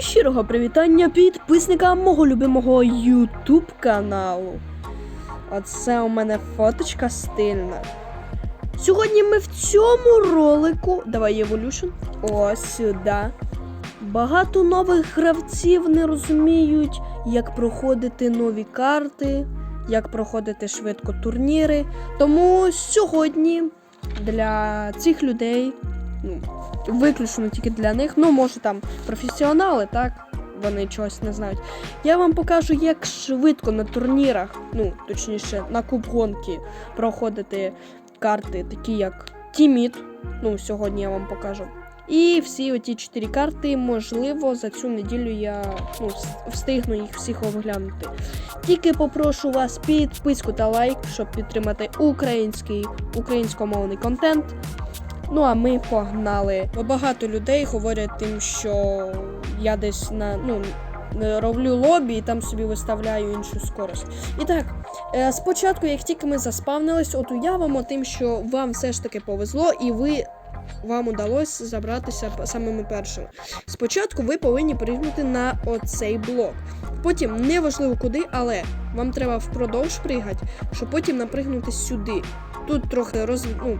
щирого привітання підписникам мого любимого YouTube каналу. Оце у мене фоточка стильна. Сьогодні ми в цьому ролику. Давай Evolution. Ось сюди. Багато нових гравців не розуміють, як проходити нові карти, як проходити швидко турніри. Тому сьогодні для цих людей, ну, виключно тільки для них, ну, може там професіонали, так? Вони чогось не знають. Я вам покажу, як швидко на турнірах, ну, точніше, на куб гонки проходити карти, такі як Тіміт. Ну, сьогодні я вам покажу. І всі оті чотири карти, можливо, за цю неділю я ну, встигну їх всіх оглянути. Тільки попрошу вас підписку та лайк, щоб підтримати український українськомовний контент. Ну а ми погнали. Бо багато людей говорять тим, що я десь на ну. Роблю лобі і там собі виставляю іншу скорость. І так, е, спочатку, як тільки ми заспавнились, от уявимо тим, що вам все ж таки повезло, і ви вам удалось забратися самими першими. Спочатку ви повинні пригнути на оцей блок. Потім неважливо куди, але вам треба впродовж пригати, щоб потім напригнути сюди. Тут трохи роз... ну,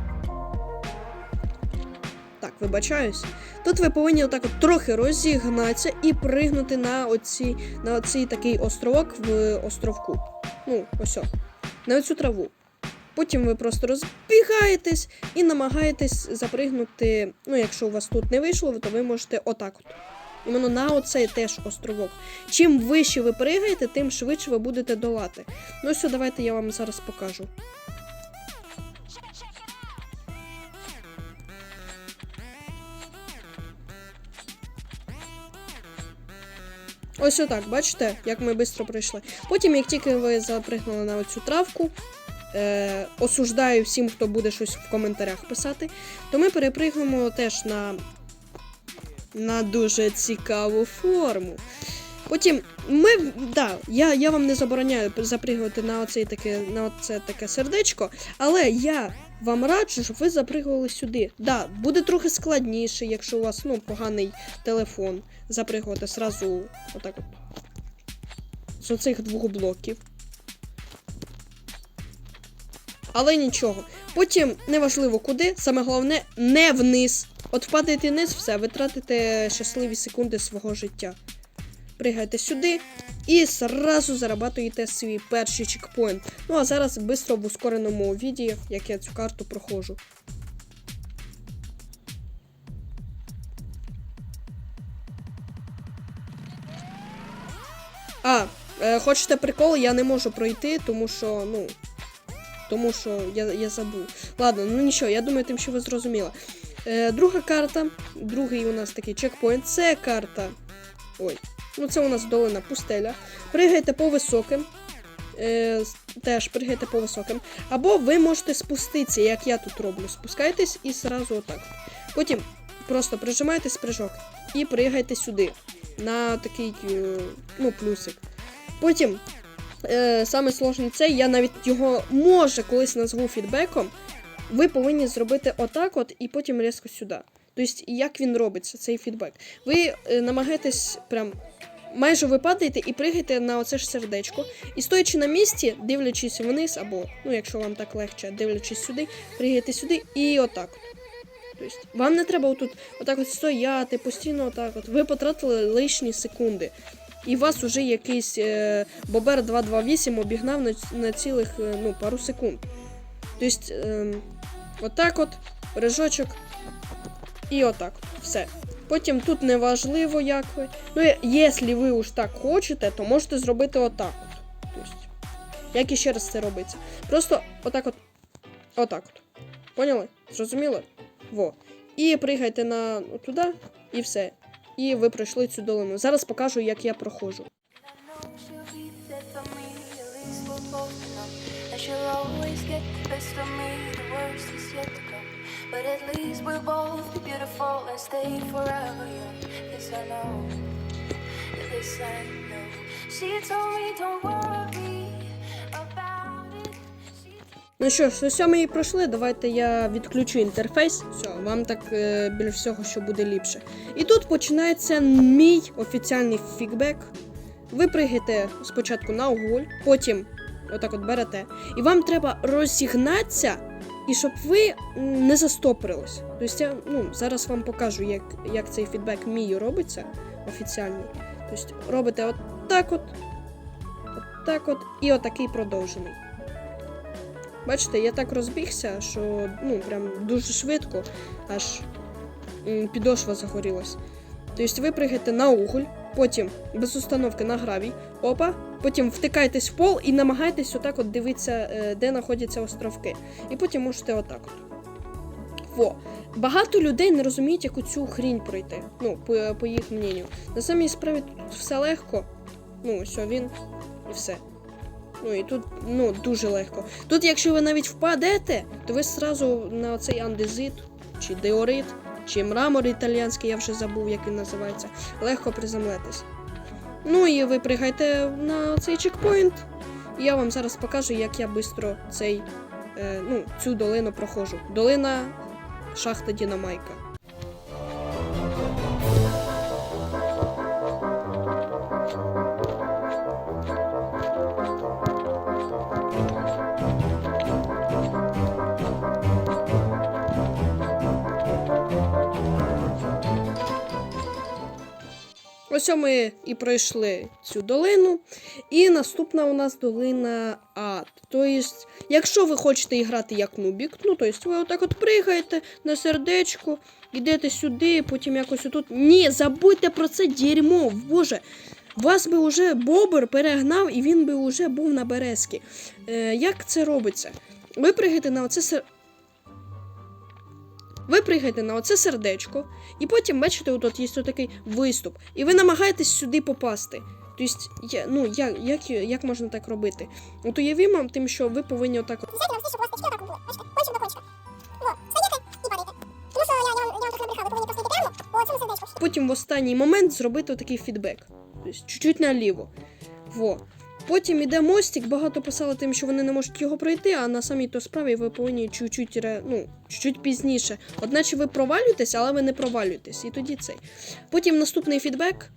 вибачаюсь. Тут ви повинні отак от трохи розігнатися і пригнути на оці, на оцей такий островок в островку. Ну, ось. о, На оцю траву. Потім ви просто розбігаєтесь і намагаєтесь запригнути. Ну, якщо у вас тут не вийшло, то ви можете отак от. Іменно на оцей теж островок. Чим вище ви пригаєте, тим швидше ви будете долати. Ну все, давайте я вам зараз покажу. Ось отак, бачите, як ми швидко пройшли. Потім, як тільки ви запригнули на оцю травку, е, осуждаю всім, хто буде щось в коментарях писати, то ми перепригнемо теж на, на дуже цікаву форму. Потім ми, да, я, я вам не забороняю запригувати на оце таке, на оце таке сердечко, але я вам раджу, щоб ви запригували сюди. Да, буде трохи складніше, якщо у вас ну, поганий телефон. Запригувати сразу отак от. З оцих двох блоків. Але нічого. Потім неважливо куди, саме головне не вниз. От впадаєте вниз, все, ви тратите щасливі секунди свого життя. Пригайте сюди і зразу зарабатуєте свій перший чекпоінт. Ну а зараз швидко в ускореному відео, як я цю карту проходжу. А, е, хочете прикол, я не можу пройти, тому що, ну. Тому що я, я забув. Ладно, ну нічого, я думаю, тим, що ви зрозуміли. Е, друга карта, другий у нас такий чекпоінт. Це карта. Ой. Ну, це у нас долина пустеля. Пригайте по високим. Е, теж пригайте по високим. Або ви можете спуститися, як я тут роблю. Спускайтесь і зразу отак. Потім просто прижимаєтесь прыжок і пригайте сюди. На такий е, ну, плюсик. Потім е, саме сложний цей, я навіть його може колись назву фідбеком. Ви повинні зробити отак от і потім різко сюди. Тобто, як він робиться, цей фідбек. Ви е, намагаєтесь прям. Майже ви падаєте і пригаєте на оце ж сердечко. І стоячи на місці, дивлячись вниз, або, ну, якщо вам так легше, дивлячись сюди, пригаєте сюди і отак. от. Тобто, вам не треба отут отак от стояти, постійно отак. От. Ви потратили лишні секунди. І вас уже якийсь е, Бобер 228 обігнав на, на цілих е, ну, пару секунд. Тобто, е, отак от, рижочок, і отак. Все. Потім тут не важливо, як ви. Ну, е, якщо ви уж так хочете, то можете зробити отак. От. Тобто, як іще раз це робиться. Просто отак от. Отак от. Поняли? Зрозуміли? Во. І пригайте на ну, туди, і все. І ви пройшли цю долину. Зараз покажу, як я проходжу. She'll always get the best of me. But at least we'll both be beautiful and stay forever young. This I know, this I know. She told me don't worry. Ну що ж, ось ми і пройшли. Давайте я відключу інтерфейс. Все, вам так е, біля всього, що буде ліпше. І тут починається мій офіціальний фікбек. Ви пригаєте спочатку на уголь, потім отак от берете. І вам треба розігнатися, і щоб ви не застопорились. Тобто я ну, зараз вам покажу, як, як цей фідбек мій робиться офіціальний. Тобто робите от так от, от так от і отакий продовжений. Бачите, я так розбігся, що ну прям дуже швидко, аж підошва загорілась. Тобто ви пригаєте на уголь, потім без установки на гравій, опа, потім втикаєтесь в пол і намагаєтесь отак от дивитися, е, де знаходяться островки. І потім можете отак от. Во. Багато людей не розуміють, яку цю хрінь пройти. Ну, по, по їх мненню. На самій справі тут все легко. Ну, ось він і все. Ну і тут ну, дуже легко. Тут, якщо ви навіть впадете, то ви зразу на цей андезит, чи деорит, чи мрамор італіянський, я вже забув, як він називається, легко приземлитесь. Ну і ви пригайте на цей чекпоінт. Я вам зараз покажу, як я швидко цей, е, ну, цю долину проходжу. Долина шахта Дінамайка. Ось ми і пройшли цю долину. І наступна у нас долина ад. Тобто, якщо ви хочете грати як нубік, ну тобто ви отак от пригаєте на сердечко, йдете сюди, потім якось отут. Ні, забудьте про це дерьмо, боже. Вас би вже бобер перегнав і він би вже був на березки. Е, як це робиться? Ви пригаєте на оце сер... Ви пригаєте на оце сердечко, і потім, бачите, тут є такий виступ, і ви намагаєтесь сюди попасти. Тобто, я, ну, як, як, як можна так робити? От уявімо тим, що ви повинні отак. Бачите, кончик до кончика. Во, стаєте і падаєте. Тому що я, я, я вам трохи набрехала, ви повинні просто прямо по цьому сердечку. Потім в останній момент зробити такий фідбек. Тобто, чуть-чуть наліво. Во. Потім іде мостик, багато писали тим, що вони не можуть його пройти, а на самій то справі ви повинні чуть-чуть, ну, чуть-чуть пізніше. Одначе ви провалюєтесь, але ви не провалюєтесь. І тоді цей. Потім наступний фідбек.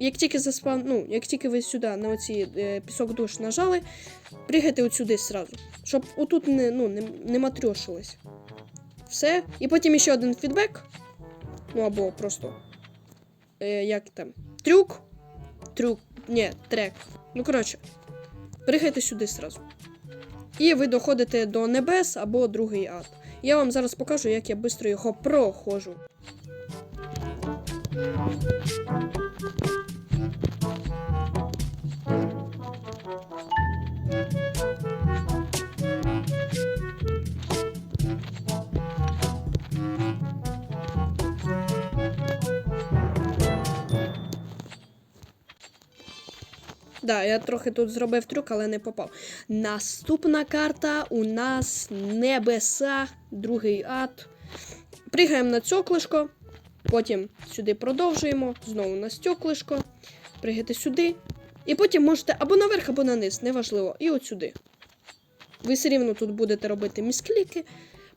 Як тільки заспав, ну, як тільки ви сюди на оці е, пісок душ нажали, пригайте от сюди зразу. Щоб отут не, ну, не, не матрьошилось. Все. І потім ще один фідбек. Ну або просто. Е, як там? Трюк. Трюк. Ні, трек. Ну, коротше, пригайте сюди зразу. І ви доходите до небес або другий ад. Я вам зараз покажу, як я швидко його проходжу. Да, я трохи тут зробив трюк, але не попав. Наступна карта у нас небеса, другий ад. Пригаємо на цьоклишко, потім сюди продовжуємо, знову на стеклишко, пригайте сюди. І потім можете або наверх, або на низ, неважливо. І от сюди. Ви все рівно тут будете робити міскліки.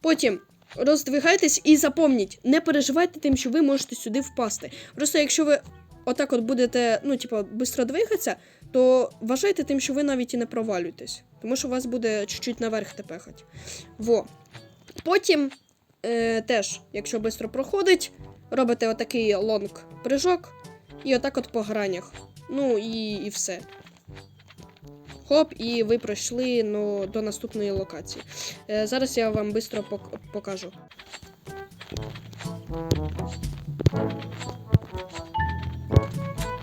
Потім роздвигайтесь і запомніть, не переживайте тим, що ви можете сюди впасти. Просто якщо ви отак от будете, ну, типу, швидко двигатися, то вважайте тим, що ви навіть і не провалюєтесь. Тому що вас буде чуть-чуть наверх тепехать. Во. Потім е, теж, якщо швидко проходить, робите отакий лонг прыжок і отак от по гранях. Ну і, і все. Хоп, і ви пройшли ну, до наступної локації. Е, зараз я вам швидко покажу.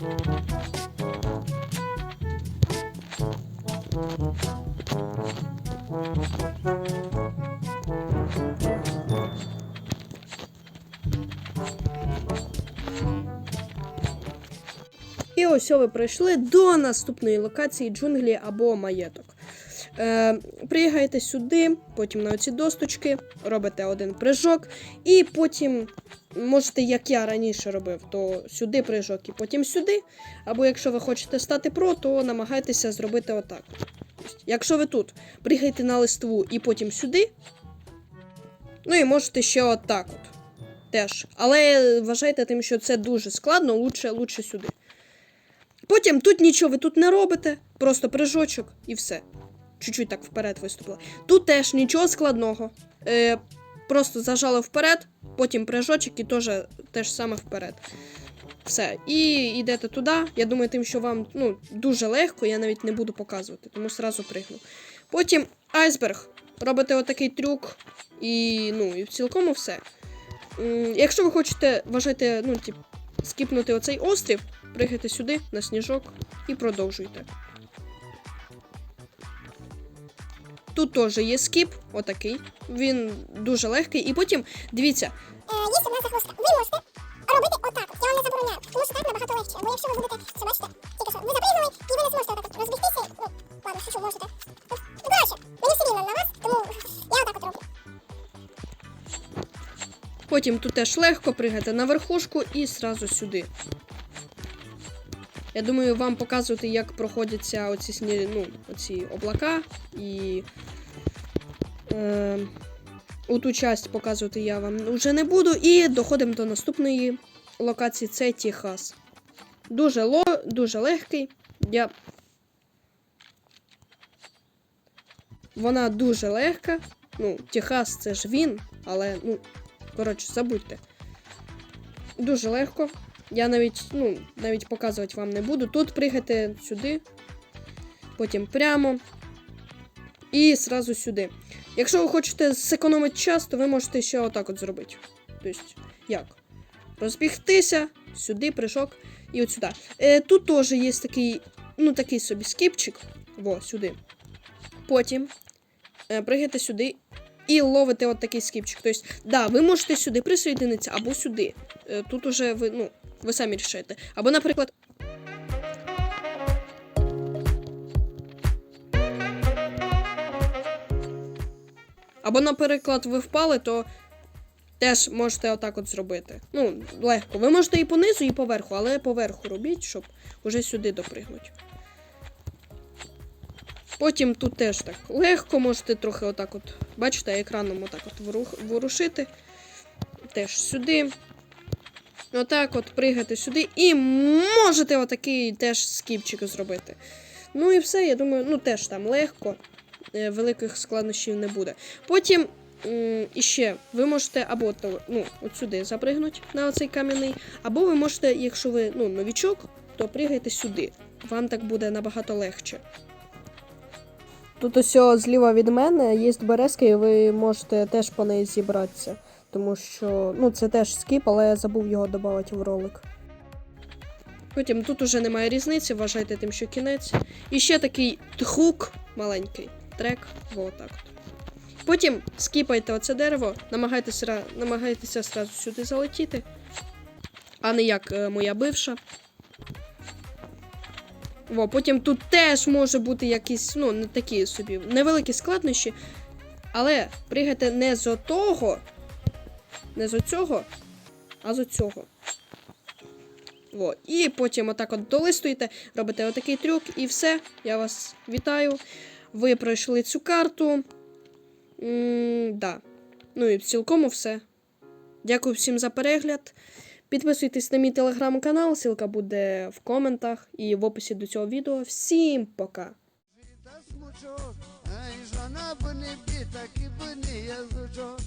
І ось ви прийшли до наступної локації джунглі або маєток. Е, приїгаєте сюди, потім на оці досточки, робите один прыжок, і потім можете, як я раніше робив, то сюди прыжок і потім сюди. Або якщо ви хочете стати про, то намагайтеся зробити отак. Якщо ви тут пригаєте на листву і потім сюди, ну і можете ще отак от. Теж. Але вважайте тим, що це дуже складно, лучше, лучше сюди. Потім тут нічого ви тут не робите, просто прыжочок і все. Чуть-чуть так вперед виступили. Тут теж нічого складного. Е, просто зажали вперед, потім прыжочок і теж те саме вперед. Все. І йдете туди. Я думаю, тим, що вам ну, дуже легко, я навіть не буду показувати, тому сразу пригну. Потім айсберг. Робите отакий трюк, і ну, і в цілкому все. Якщо ви хочете, вважайте, ну, тип, скіпнути оцей острів, пригайте сюди на сніжок і продовжуйте. Тут теж є скіп, отакий. Він дуже легкий. І потім, дивіться, Е, Є одна загвоздка. Ви можете робити отак. Я вам не забороняю, тому що так набагато легше. Бо якщо ви будете, це бачите, тільки що, ви запригнули, і ви не зможете отак розбігтися. Ну, ладно, що, можете. Потім тут теж легко пригати на верхушку і сразу сюди. Я думаю, вам показувати, як проходяться оці, сні... ну, оці облака і. Е... Ту часть показувати я вам вже не буду. І доходимо до наступної локації. Це Техас. Дуже, ло... дуже легкий. Я... Вона дуже легка. Ну, Техас це ж він, але ну, Коротше, забудьте. Дуже легко. Я навіть, ну, навіть показувати вам не буду. Тут пригайте сюди, потім прямо. І зразу сюди. Якщо ви хочете зекономити час, то ви можете ще отак от зробити. Тобто, як? Розбігтися, сюди, прыжок і от сюди. Е, тут теж є такий, ну, такий собі скіпчик. Во, сюди. Потім е, пригайте сюди і ловите от такий скіпчик. Тобто, да, ви можете сюди присоєдинитися або сюди. Е, Тут уже ви, ну, ви самі рішаєте. Або, наприклад. Або, наприклад, ви впали, то теж можете отак от зробити. Ну, легко. Ви можете і понизу, і поверху, але поверху робіть, щоб уже сюди допригнути. Потім тут теж так легко можете трохи отак от, бачите, екраном отак от ворушити. Теж сюди. Отак от пригати сюди. І можете отакий теж скіпчик зробити. Ну і все, я думаю, ну теж там легко. е, Великих складнощів не буде. Потім м, іще ви можете або ну, от сюди запригнути на оцей кам'яний, або ви можете, якщо ви ну, новічок, то пригайте сюди. Вам так буде набагато легше. Тут ось зліва від мене є березка, і ви можете теж по неї зібратися. Тому що ну, це теж скіп, але я забув його додати в ролик. Потім тут уже немає різниці, вважайте тим, що кінець. І ще такий хук маленький трек. Во так от. Потім скіпайте оце дерево, намагайтеся, намагайтеся сразу сюди залетіти. А не як е, моя бивша. Во, потім тут теж може бути якісь, ну, не такі собі невеликі складнощі. Але пригайте не з того, не з оцього, а з оцього. Во. І потім отак от долистуєте, робите отакий трюк, і все. Я вас вітаю. Ви пройшли цю карту. м да. Ну і в цілкому все. Дякую всім за перегляд. Підписуйтесь на мій телеграм-канал, ссылка буде в коментах і в описі до цього відео. Всім пока! Жита смучок, а і жона б не бі, так і б не zucho.